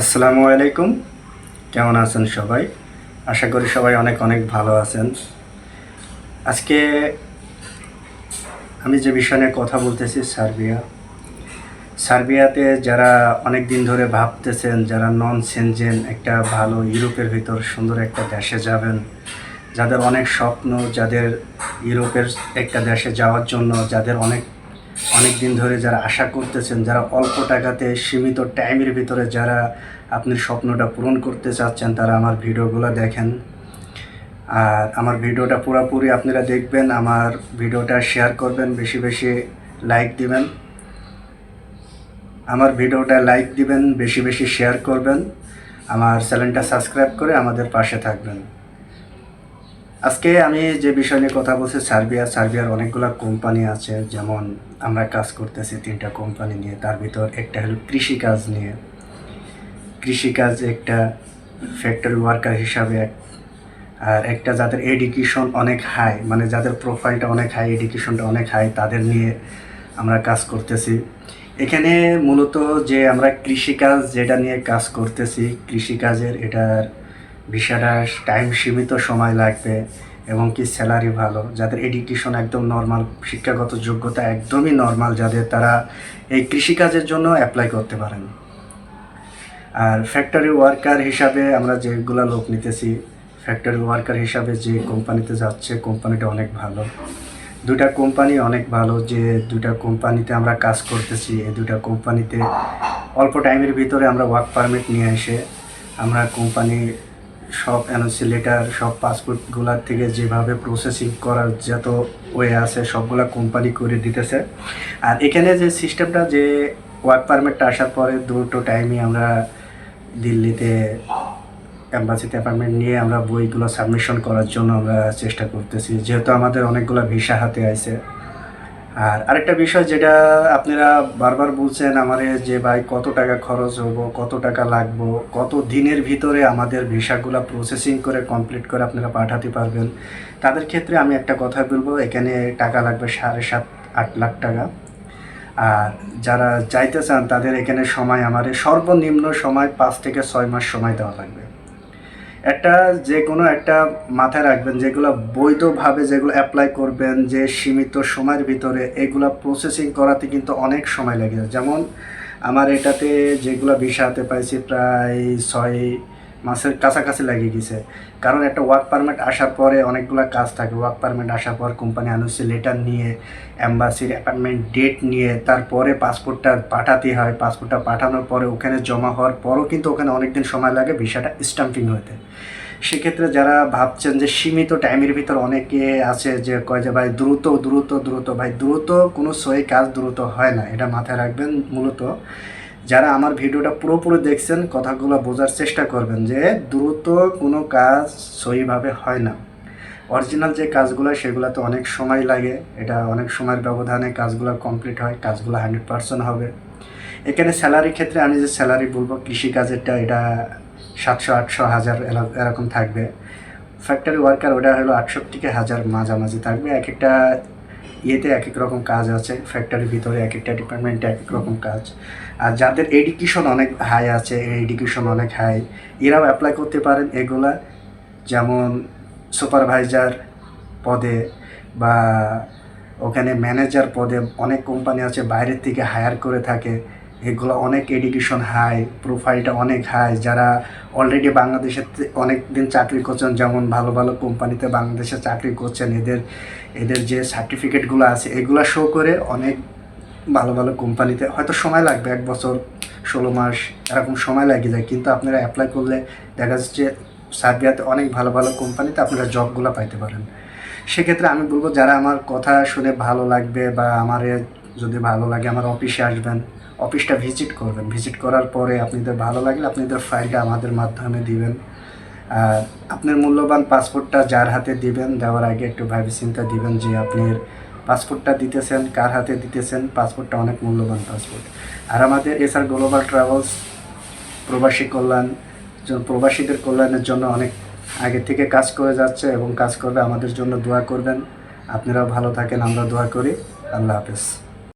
আসসালামু আলাইকুম। কেমন আছেন সবাই? আশা করি সবাই অনেক অনেক ভালো আছেন। আজকে আমি যে বিষয় নিয়ে কথা বলতেছি, সার্বিয়া। সার্বিয়াতে যারা অনেক দিন ধরে ভাবতেছেন, যারা নন সেনজেন একটা ভালো ইউরোপের ভিতর সুন্দর একটা দেশে যাবেন, যাদের অনেক স্বপ্ন, যাদের ইউরোপের একটা দেশে যাওয়ার জন্য, যাদের অনেক অনেক দিন ধরে যারা আশা করতেছেন, যারা অল্প টাকাতে সীমিত টাইমের ভিতরে যারা আপনার স্বপ্নটা পূরণ করতে চাচ্ছেন, তারা আমার ভিডিওগুলো দেখেন। আর আমার ভিডিওটা পুরোপুরি আপনারা দেখবেন, আমার ভিডিওটা শেয়ার করবেন, বেশি বেশি লাইক দিবেন। আমার ভিডিওটা লাইক দিবেন, বেশি বেশি শেয়ার করবেন। আমার চ্যানেলটা সাবস্ক্রাইব করে আমাদের পাশে থাকবেন। আজকে আমি যে বিষয় নিয়ে কথা বলছি, সার্বিয়া, সার্বিয়ার অনেকগুলো কোম্পানি আছে, যেমন আমরা কাজ করতেছি তিনটা কোম্পানি নিয়ে, তার ভিতর একটা হলো কৃষিকাজ নিয়ে। কৃষিকাজ একটা ফ্যাক্টরি ওয়ার্কার হিসাবে, আর একটা যাদের এডুকেশন অনেক হাই মানে যাদের প্রোফাইলটা অনেক হাই এডুকেশনটা অনেক হাই তাদের নিয়ে আমরা কাজ করতেছি। এখানে মূলত যে আমরা কৃষিকাজ যেটা নিয়ে কাজ করতেছি, কৃষিকাজের এটার বিষয়টা টাইম সীমিত সময় লাগবে এবং কি স্যালারি ভালো। যাদের এডুকেশন একদম নর্মাল শিক্ষাগত যোগ্যতা একদমই নর্মাল যাদের তারা এই কৃষিকাজের জন্য অ্যাপ্লাই করতে পারেন। আর ফ্যাক্টরি ওয়ার্কার হিসাবে আমরা যেগুলো লোক নিতেছি ফ্যাক্টরি ওয়ার্কার হিসাবে যে কোম্পানিতে যাচ্ছে কোম্পানিটা অনেক ভালো। দুটা কোম্পানি অনেক ভালো, যে দুটা কোম্পানিতে আমরা কাজ করতেছি, এই দুটা কোম্পানিতে অল্প টাইমের ভিতরে আমরা ওয়ার্ক পারমিট নিয়ে এসে আমরা কোম্পানি সব এনওসি লেটার সব পাসপোর্টগুলার থেকে যেভাবে প্রসেসিং করার যত ওয়ে আছে, সবগুলা কোম্পানি করে দিতেছে। আর এখানে যে সিস্টেমটা যে ওয়ার্ক পারমিটটা আসার পরে দুটো টাইমে আমরা দিল্লিতে অ্যাম্বাসিতে অ্যাপয়েন্টমেন্ট নিয়ে আমরা বইগুলো সাবমিশন করার জন্য আমরা চেষ্টা করতেছি। যেহেতু আমাদের অনেকগুলো ভিসা হাতে আছে আর আরেকটা বিষয় যেটা আপনারা বারবার বলছেন আমারে যে, ভাই, কত টাকা খরচ হব, কত টাকা লাগবো, কত দিনের ভিতরে আমাদের ভিসাগুলো প্রসেসিং করে কমপ্লিট করে আপনারা পাঠাতে পারবেন। তাদের ক্ষেত্রে আমি একটা কথা বলব, এখানে টাকা লাগবে সাড়ে সাত, আট লাখ টাকা। আর যারা যাইতে চান, তাদের এখানে সময় আমাদের সর্বনিম্ন সময় পাঁচ থেকে ছয় মাস সময় দেওয়া লাগবে। একটা যে কোনো একটা মাথায় রাখবেন, যেগুলো বৈধভাবে যেগুলো অ্যাপ্লাই করবেন, যে সীমিত সময়ের ভিতরে এগুলো প্রসেসিং করাতে কিন্তু অনেক সময় লাগে যেমন আমার এটাতে যেগুলো ভিসাতে পাইছি প্রায় ছয় মাসের কাছাকাছি লাগিয়ে গেছে কারণ একটা ওয়ার্ক পারমিট আসার পরে অনেকগুলো কাজ থাকে। ওয়ার্ক পারমিট আসার পর কোম্পানি আনুসি লেটার নিয়ে অ্যাম্বাসির অ্যাপয়েন্টমেন্ট ডেট নিয়ে, তারপরে পাসপোর্টটা পাঠাতে হয়। পাসপোর্টটা পাঠানোর পরে ওখানে জমা হওয়ার পরও কিন্তু ওখানে অনেক দিন সময় লাগে ভিসাটা স্টাম্পিং হতে। সেক্ষেত্রে যারা ভাবছেন যে সীমিত টাইমের ভিতর অনেকে আছে যে কয় যে, ভাই, দ্রুত দ্রুত দ্রুত, ভাই, দ্রুত কোনো সই কাজ দ্রুত হয় না। এটা মাথায় রাখবেন মূলত। যারা আমার ভিডিওটা পুরোপুরি দেখছেন, কথাগুলো বোঝার চেষ্টা করবেন যে দ্রুত কোনো কাজ সহিভাবে হয় না। অরিজিনাল যে কাজগুলো, সেগুলোতে অনেক সময় লাগে। এটা অনেক সময়ের ব্যবধানে কাজগুলো কমপ্লিট হয়, কাজগুলো হান্ড্রেড পার্সেন্ট হবে। এখানে স্যালারির ক্ষেত্রে আমি যে স্যালারি বলব, কৃষিকাজেরটা এটা সাতশো, আটশো, হাজার এরকম থাকবে। ফ্যাক্টরি ওয়ার্কার ওটা হলো থেকে হাজার মাঝামাঝি থাকবে। এক একটা ইয়েতে এক এক রকম কাজ আছে ফ্যাক্টরির ভিতরে এক একটা ডিপার্টমেন্টে এক এক রকম কাজ। আর যাদের এডুকেশন অনেক হাই আছে এডুকেশন অনেক হাই এরাও অ্যাপ্লাই করতে পারেন এগুলা। যেমন সুপারভাইজার পদে বা ওখানে ম্যানেজার পদে অনেক কোম্পানি আছে, বাইরের থেকে হায়ার করে থাকে। এগুলো অনেক এডুকেশন হাই প্রোফাইলটা অনেক হাই যারা অলরেডি বাংলাদেশে অনেক দিন চাকরি করছেন, যেমন ভালো ভালো কোম্পানিতে বাংলাদেশে চাকরি করছেন, এদের এদের যে সার্টিফিকেটগুলো আছে, এগুলো শো করে অনেক ভালো ভালো কোম্পানিতে হয়তো সময় লাগবে, এক বছর, ষোলো মাস, এরকম সময় লাগে যায়। কিন্তু আপনারা অ্যাপ্লাই করলে দেখা যাচ্ছে সার্বিয়াতে অনেক ভালো ভালো কোম্পানিতে আপনারা জবগুলো পাইতে পারেন। সেক্ষেত্রে আমি বলব, যারা আমার কথা শুনে ভালো লাগবে বা আমার যদি ভালো লাগে, আমার অফিসে আসবেন অফিসটা ভিজিট করবেন। ভিজিট করার পরে আপনাদের ভালো লাগলে আপনাদের ফাইলটা আমাদের মাধ্যমে দিবেন। আর আপনার মূল্যবান পাসপোর্টটা যার হাতে দিবেন, দেওয়ার আগে একটু ভাবি চিন্তা দিবেন যে আপনার পাসপোর্টটা দিতেছেন, কার হাতে দিতেছেন? পাসপোর্টটা অনেক মূল্যবান পাসপোর্ট আর আমাদের এসআর গ্লোবাল ট্রাভেলস প্রবাসী কল্যাণ প্রবাসীদের কল্যাণের জন্য অনেক আগে থেকে কাজ করে যাচ্ছে এবং কাজ করবে। আমাদের জন্য দোয়া করবেন। আপনারাও ভালো থাকেন, আমরা দোয়া করি। আল্লাহ হাফেজ।